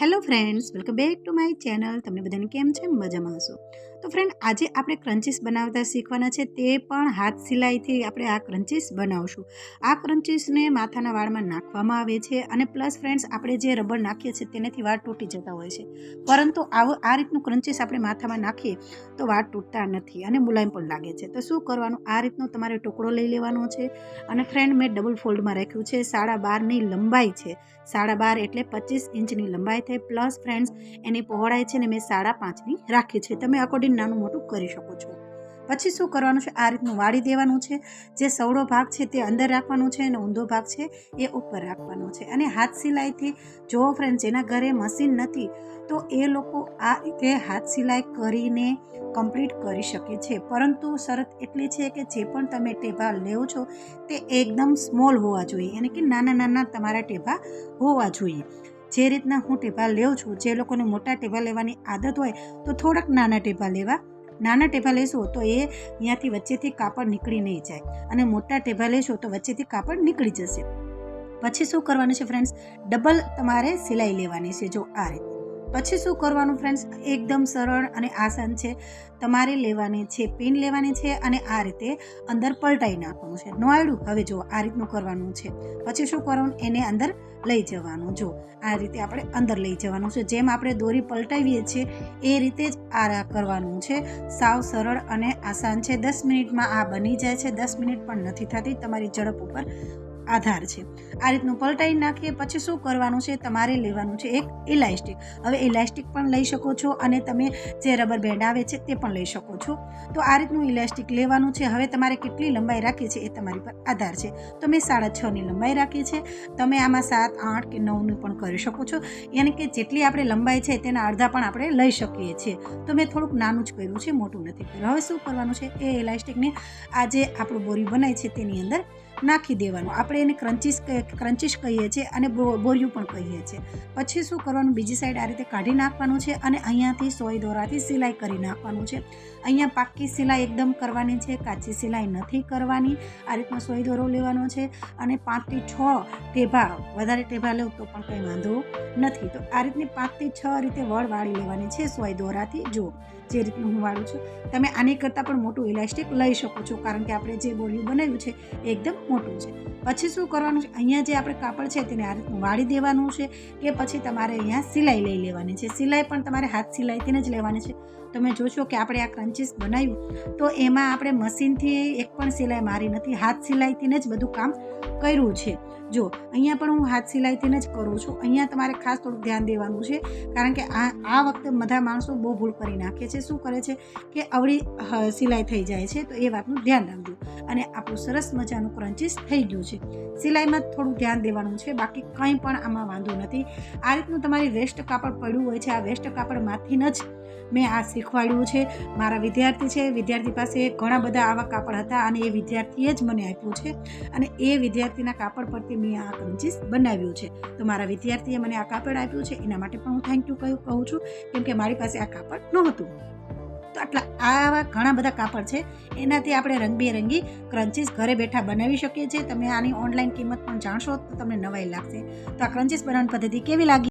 Hello friends welcome back to my channel તમને બધાને કેમ છે? મજામાં હશો? તો ફ્રેન્ડ આજે આપણે ક્રન્ચીસ બનાવતા શીખવાના છે, તે પણ હાથ સિલાઈથી આપણે આ ક્રન્ચીસ બનાવશું. આ ક્રન્ચીસને માથાના વાળમાં નાખવામાં આવે છે અને પ્લસ ફ્રેન્ડ્સ આપણે જે રબર નાખીએ છીએ તેનાથી વાળ તૂટી જતા હોય છે. પરંતુ આવો, આ રીતનું ક્રન્ચીસ આપણે માથામાં નાખીએ તો વાળ તૂટતા નથી અને મુલાયમ પણ લાગે છે. તો શું કરવાનું? આ રીતનો તમારે ટુકડો લઈ લેવાનો છે. અને ફ્રેન્ડ મેં ડબલ ફોલ્ડમાં રાખ્યું છે. સાડા બારની લંબાઈ છે. સાડા બાર એટલે પચીસ ઇંચની લંબાઈ થાય. પ્લસ ફ્રેન્ડ્સ એની પહોળાઈ છે ને મેં સાડા પાંચની રાખી છે. તમે અકોર્ડિંગ નાનું મોટું કરી શકો છો. પછી શું કરવાનું છે? આ રીતનું વાળી દેવાનું છે. જે સવડો ભાગ છે તે અંદર રાખવાનો છે અને ઊંધો ભાગ છે એ ઉપર રાખવાનો છે. અને હાથ સિલાઈથી જો ફ્રેન્ડ જેના ઘરે મશીન નથી, તો એ લોકો આ રીતે હાથ સિલાઈ કરીને કમ્પ્લીટ કરી શકે છે. પરંતુ શરત એટલી છે કે જે પણ તમે ટેભા લેવો છો, તે એકદમ સ્મોલ હોવા જોઈએ. એટલે કે નાના નાના તમારા ટેભા હોવા જોઈએ. જે રીતના હું ટેભા લેઉં છું, જે લોકોને મોટા ટેભા લેવાની આદત હોય, તો થોડાક નાના ટેભા લેવા. નાના ટેભા લેશો તો એ અહીંયાથી વચ્ચેથી કાપડ નીકળી નહીં જાય અને મોટા ટેભા લેશો તો વચ્ચેથી કાપડ નીકળી જશે. પછી શું કરવાનું છે ફ્રેન્ડ્સ ડબલ તમારે સિલાઈ લેવાની છે, જો આ રીતે પછી શું કરવાનું ફ્રેન્ડ્સ એકદમ સરળ અને આસાન છે. તમારે લેવાની છે પિન લેવાની છે અને આ રીતે અંદર પલટાઈ નાખવાનું છે. નો આવડ્યું હવે જો આ રીતનું કરવાનું છે. પછી શું કરવાનું? એને અંદર લઈ જવાનું. જો આ રીતે આપણે અંદર લઈ જવાનું છે. જેમ આપણે દોરી પલટાવીએ છીએ, એ રીતે જ આ કરવાનું છે. સાવ સરળ અને આસાન છે. દસ મિનિટમાં આ બની જાય છે. દસ મિનિટ પણ નથી થતી. તમારી ઝડપ ઉપર આધાર છે. આ રીતનું પલટાઈ નાખીએ પછી શું કરવાનું છે? તમારે લેવાનું છે એક ઇલાસ્ટિક. હવે ઇલાસ્ટિક પણ લઈ શકો છો અને તમે જે રબર બેન્ડ આવે છે તે પણ લઈ શકો છો. તો આ રીતનું ઇલાસ્ટિક લેવાનું છે. હવે તમારે કેટલી લંબાઈ રાખી છે એ તમારી પર આધાર છે. તો મેં સાડા છની લંબાઈ રાખી છે. તમે આમાં સાત, આઠ કે નવની પણ કરી શકો છો. યાની કે જેટલી આપણે લંબાઈ છે તેના અડધા પણ આપણે લઈ શકીએ છીએ. તો મેં થોડુંક નાનું જ કર્યું છે, મોટું નથી કર્યું. હવે શું કરવાનું છે? એ ઇલાસ્ટિકને આ જે આપણું બોરી બનાય છે તેની અંદર નાખી દેવાનું. આપણે એને ક્રંચીસ ક્રંચીસ કહીએ છીએ અને બોરિયું પણ કહીએ છીએ. પછી શું કરવાનું? બીજી સાઈડ આ રીતે કાઢી નાખવાનું છે અને અહીંયાથી સોય દોરાથી સિલાઈ કરી નાખવાનું છે. અહીંયા પાકી સિલાઈ એકદમ કરવાની છે, કાચી સિલાઈ નથી કરવાની. આ રીતનો સોય દોરો લેવાનો છે અને પાંચથી છ ટેભા, વધારે ટેભા લેવું તો પણ કંઈ વાંધો નથી. તો આ રીતની પાંચથી છ રીતે વળ વાળી લેવાની છે સોય દોરાથી. જો જે રીતનું હું વાળું છું. તમે આની કરતાં પણ મોટું ઇલાસ્ટિક લઈ શકો છો, કારણ કે આપણે જે બોરિયું બનાવ્યું છે એ એકદમ મોટું છે. પછી શું કરવાનું છે? અહીંયા જે આપણે કાપડ છે તેને આ રીતનું વાળી દેવાનું છે કે પછી તમારે અહીંયા સિલાઈ લઈ લેવાની છે. સિલાઈ પણ તમારે હાથ સિલાઈથી જ લેવાની છે. તમે જોશો કે આપણે આ ક્રંચીસ બનાવ્યું, તો એમાં આપણે મશીનથી એક પણ સિલાઈ મારી નથી, હાથ સિલાઈથીને જ બધું કામ કર્યું છે. જો, અહીંયા પણ હું હાથ સિલાઈથી જ કરું છું. અહીંયા તમારે ખાસ થોડુંક ધ્યાન દેવાનું છે, કારણ કે આ આ વખતે બધા માણસો બહુ ભૂલ કરી નાખે છે. શું કરે છે કે અવળી સિલાઈ થઈ જાય છે, તો એ વાતનું ધ્યાન રાખજો. અને આપણું સરસ મજાનું ક્રંચીસ થઈ ગયું છે. સિલાઈમાં થોડું ધ્યાન દેવાનું છે, બાકી કંઈ પણ આમાં વાંધો નથી. આ રીતનું તમારી વેસ્ટ કાપડ પડ્યું હોય છે, આ વેસ્ટ કાપડમાંથી જ મેં આ શીખવાડ્યું છે. મારા વિદ્યાર્થી છે. વિદ્યાર્થી પાસે ઘણા બધા આવા કાપડ હતા અને એ વિદ્યાર્થીએ જ મને આપ્યું છે. અને એ વિદ્યાર્થીના કાપડ પરથી મેં આ ક્રંચીસ બનાવ્યું છે. તો મારા વિદ્યાર્થીએ મને આ કાપડ આપ્યું છે. એના માટે પણ હું થેન્ક યુ કહું કહું છું, કેમ કે મારી પાસે આ કાપડ નહોતું. તો આટલા આવા ઘણા બધા કાપડ છે. એનાથી આપણે રંગબેરંગી ક્રંચીસ ઘરે બેઠા બનાવી શકીએ છીએ. તમે આની ઓનલાઈન કિંમત પણ જાણશો તો તમને નવાઈ લાગશે. તો આ ક્રંચીસ બનાવવાની પદ્ધતિ કેવી લાગી?